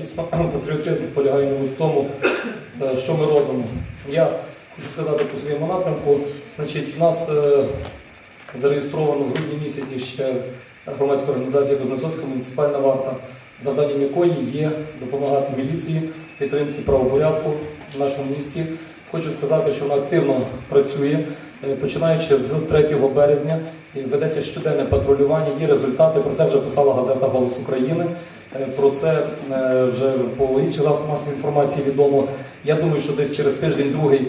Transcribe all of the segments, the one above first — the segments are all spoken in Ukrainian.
Дійсно, патріотизм полягає в тому, е, що ми робимо. Я хочу сказати по своєму напрямку. Значить, в нас е, зареєстровано в грудні місяці ще громадська організація Кузнецовська муніципальна варта, завданням якої є допомагати міліції, підтримці правопорядку в нашому місті. Хочу сказати, що вона активно працює. Е, Починаючи з 3 березня ведеться щоденне патрулювання, є результати. Про це вже писала газета Голос України. Е, Про це е, вже по інших засобах масової інформації відомо. Я думаю, що десь через тиждень-другий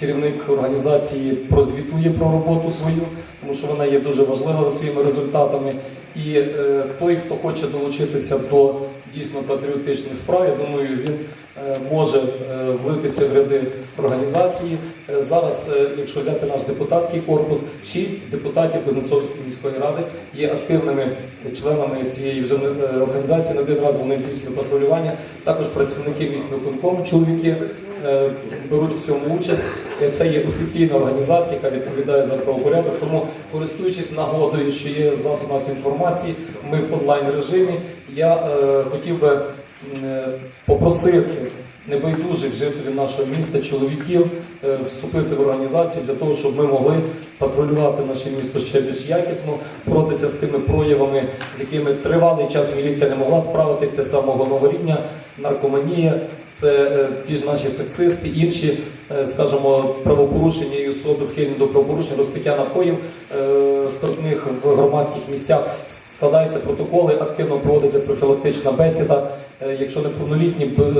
керівник організації прозвітує про роботу свою, тому що вона є дуже важлива за своїми результатами. І е, той, хто хоче долучитися до дійсно патріотичних справ, я думаю, він е, може е, влитися в ряди організації. Е, Зараз, якщо взяти наш депутатський корпус, шість депутатів Кузнецовської міської ради є активними членами цієї вже е, організації. Не один раз вони здійснюють патрулювання. Також працівники міськвиконкому, чоловіки е, беруть в цьому участь. Е, Це є офіційна організація, яка відповідає за правопорядок. Тому, користуючись нагодою, що є засоб масової інформації, ми в онлайн режимі. Я хотів би попросити небайдужих жителів нашого міста, чоловіків, е, вступити в організацію для того, щоб ми могли патрулювати наше місто ще більш якісно, боротися з тими проявами, з якими тривалий час міліція не могла справитися. Це самого новорівня, наркоманія, це е, ті ж наші таксисти, інші, е, скажімо, правопорушення і особи схильні до правопорушень, розпиття напоїв спиртних в громадських місцях. Складаються протоколи, активно проводиться профілактична бесіда. Е, Якщо неповнолітні е,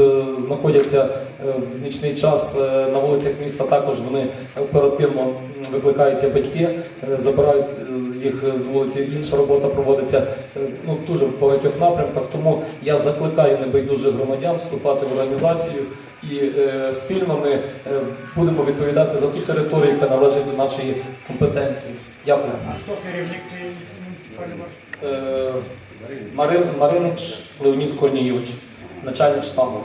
знаходяться е, в нічний час на вулицях міста, також вони оперативно викликаються батьки, забирають їх з вулиці. Інша робота проводиться ну, дуже в багатьох напрямках. Тому я закликаю небайдужих громадян вступати в організацію і е, спільно ми е, будемо відповідати за ту територію, яка належить до нашої компетенції. Дякую. А хто керівник цієї Е, Марин, Маринич Леонід Корнієвич, начальник штабу.